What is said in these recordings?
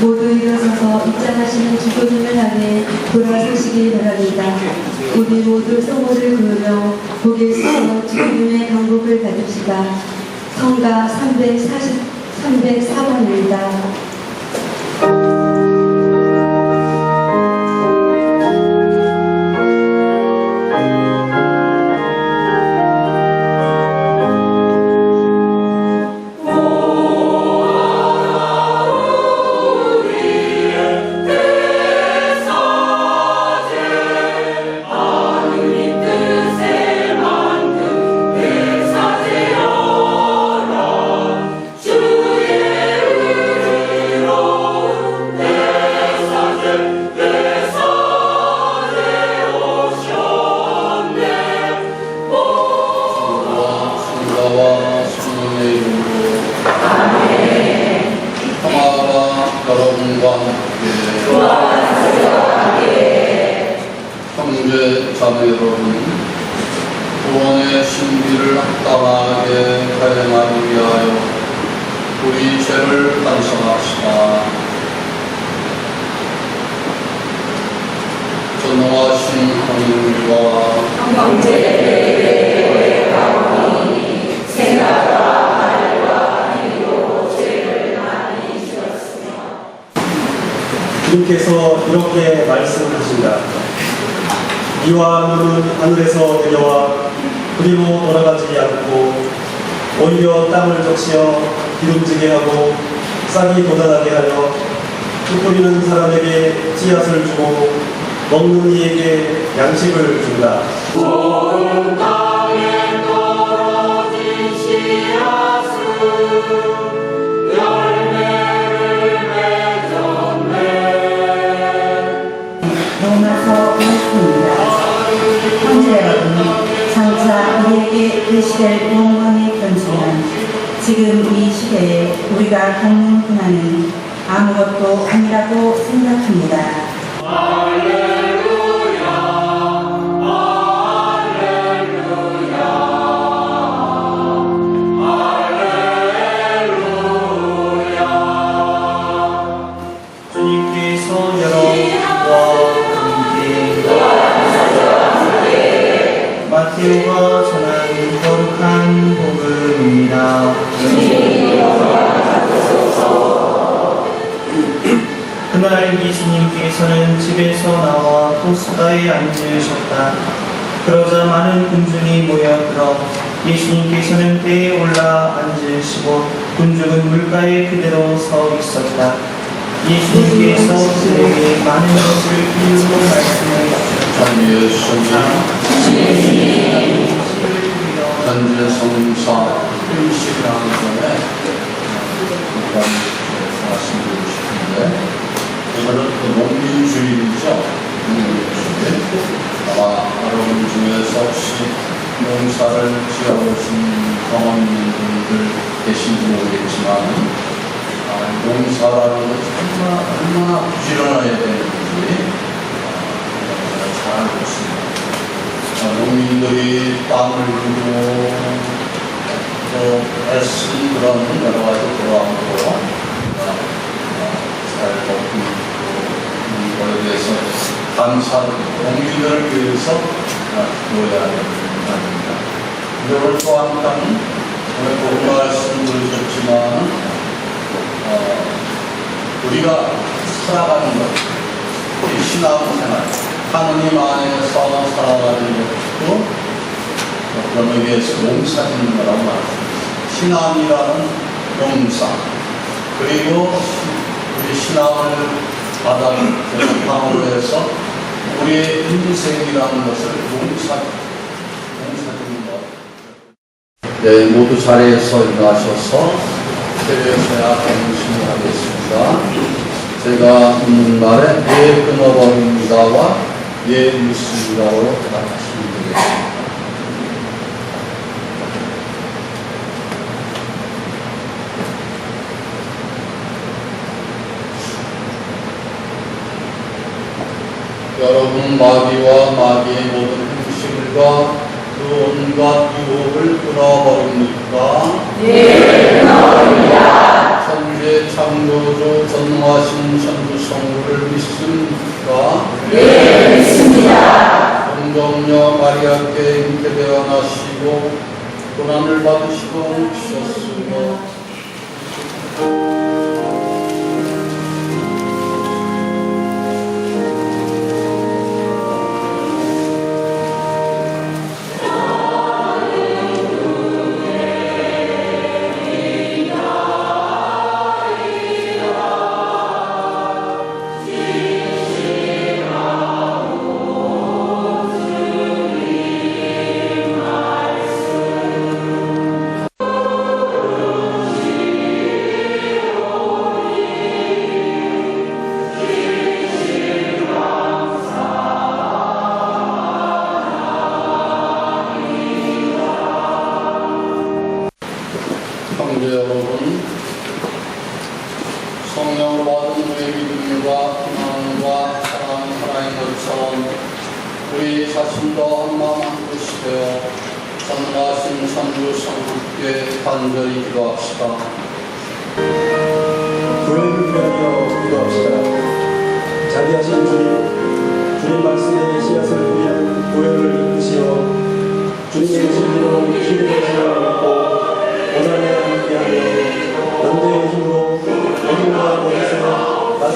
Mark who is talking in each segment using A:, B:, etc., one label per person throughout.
A: 모두 일어서서 입장하시는 주교님을 향해 돌아서시기 바랍니다. 우리 모두 성호를 그으며 고개에서 주교님의 강복을 받읍시다. 성가 340, 304번입니다.
B: 신비를 합당하게 발행하기 위하여 우리 죄를 반성합시다. 전능하신 하나님과
C: 주님께서 이렇게 말씀하신다. 이와 눈은 하늘에서 내려와 그리고 돌아가지 않고 오히려 땅을 적시어 기름지게 하고 싹이 돋아나게 하여 흙 뿌리는 사람에게 씨앗을 주고 먹는 이에게 양식을 준다.
D: 로마서 1입니다 형제 여 장차 우리에게 계시될 영광의 편지는 지금 이 시대에 우리가 겪는 고난은 아무것도 아니라고 생각합니다.
C: 거룩한 복음입니다. 그날 예수님께서는 집에서 나와 호수가에 앉으셨다. 그러자 많은 군중이 모여들어 예수님께서는 배에 올라 앉으시고 군중은 물가에 그대로 서 있었다. 예수님께서 그들에게 많은 것을 이유로 말씀해 주셨다.
B: 참 예수님 현재 성사 하기 전에 잠깐 말씀드리고 싶은데 저는 그 농민주의죠. 농민주의. 아마 여러분 중에서 혹시 농사를 지어보신 경험 있는 분들 계신지 모르겠지만 아, 농사라는 얼마나, 얼마나 부지런해야 되는지 아, 잘 알고 있습니다. 아, 농민들이 땀을 흘리고 또 애쓴 그런 여러 가지 잘 먹고 이거에 대해서 감사 농민들을 위해서 보여야 됩니다. 근데 오늘 또 한편 오늘 본 말씀 들으셨지만 어, 우리가 살아가는 것, 이 신앙생활, 하느님 안에서 살아가는 것 도 그런 의미에서 짓는 거라고 말합니다. 신앙이라는 농사, 그리고 우리 신앙을 바닥 대상으로 해서 우리의 인생이라는 것을 농사 짓는 것. 네, 모두 자리에서 일어나셔서 세례서야 공신을 하겠습니다. 제가 있는 말에 예 끊어버립니다와 예 믿습니다로 대답하시면 되겠습니다. 여러분 마귀와 마귀의 모든 행실과 그 온갖 유혹을 끊어버립니까? 네, 끊어버립니다. 우리의 창조주 전능하신 천주 성부를 믿습니까?
D: 네, 믿습니다.
B: 성경녀 마리아께 잉태되어 나시고 고난 성령으로 받은 우리의 믿음과 희망과 사랑 하나인 것처럼 우리 자신도 한마음 한 뜻이 되어 전가하신 선주 성부께 간절히 기도합시다.
E: 교회를 위하여 기도합시다. 자비하신 주님, 주님 말씀의 씨앗을 위한 교회를 이끄시어 주님의 진리로 신뢰되시어 믿고 고난에 함께하며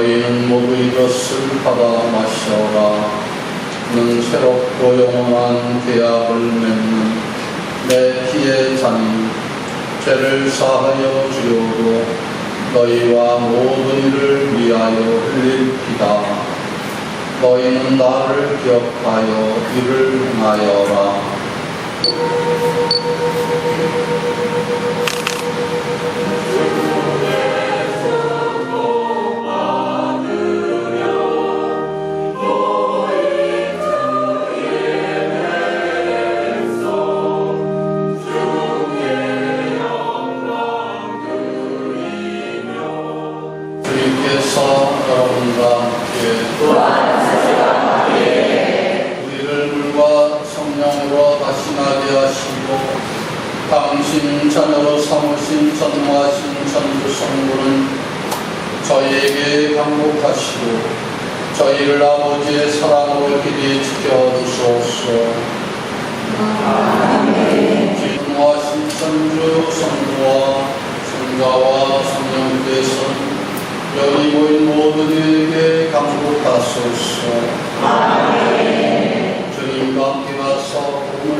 B: 너희는 모두 이것을 받아 마셔라. 는 새롭고 영원한 계약을 맺는 내 피의 잔이 죄를 사하여 주려고 너희와 모든 이를 위하여 흘릴 피다. 너희는 나를 기억하여 이를 행하여라. 주님께서 여러분과 함께 우리를 물과 성령으로 다시 나게 하시고 당신 자녀로 삼으신 전무하신 천주 성부는 저희에게 강복하시고 저희를 아버지의 사랑으로 길이 지켜주소서. 전무하신 천주 성부와 성자와 성령께서 여기 모인 모든 이에게 강복하소서. 주님과 함께 가서 복음을